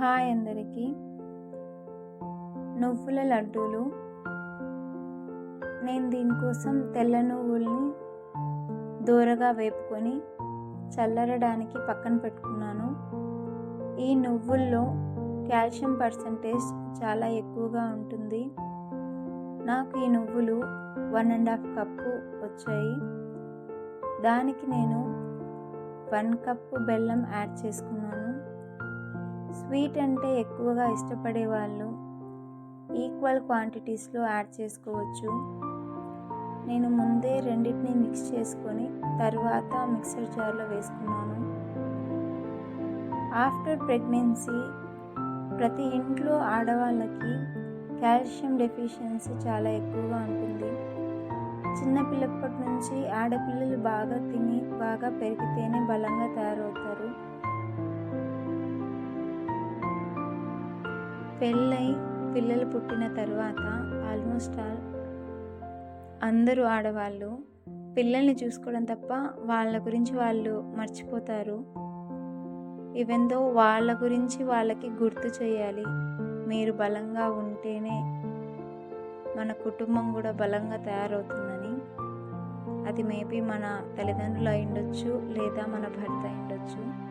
Hi అందరికీ. నువ్వుల లడ్డూలు. నేను దీనికోసం తెల్ల నువ్వుల్ని దూరగా వేపుకొని చల్లరడానికి పక్కన పెట్టుకున్నాను. ఈ నువ్వుల్లో కాల్షియం పర్సంటేజ్ చాలా ఎక్కువగా ఉంటుంది. నాకు ఈ నువ్వులు వన్ అండ్ హాఫ్ కప్పు వచ్చాయి. దానికి నేను వన్ కప్పు బెల్లం యాడ్ చేసుకున్నాను. స్వీట్ అంటే ఎక్కువగా ఇష్టపడే వాళ్ళు ఈక్వల్ క్వాంటిటీస్లో యాడ్ చేసుకోవచ్చు. నేను ముందే రెండింటిని మిక్స్ చేసుకొని తర్వాత మిక్సర్ జార్లో వేసుకున్నాను. ఆఫ్టర్ ప్రెగ్నెన్సీ ప్రతి ఇంట్లో ఆడవాళ్ళకి కాల్షియం డెఫిషియన్సీ చాలా ఎక్కువగా ఉంటుంది. చిన్నపిల్లప్పటి నుంచి ఆడపిల్లలు బాగా తిని బాగా పెరిగితేనే బలంగా తయారు పెళ్ళై పిల్లలు పుట్టిన తర్వాత ఆల్మోస్ట్ ఆల్ అందరూ ఆడవాళ్ళు పిల్లల్ని చూసుకోవడం తప్ప వాళ్ళ గురించి వాళ్ళు మర్చిపోతారు. ఈవెందో వాళ్ళ గురించి వాళ్ళకి గుర్తు చేయాలి మీరు బలంగా ఉంటేనే మన కుటుంబం కూడా బలంగా తయారవుతుందని. అది మేబీ మన తల్లిదండ్రులు అయి ఉండొచ్చు లేదా మన భర్త అయి ఉండొచ్చు.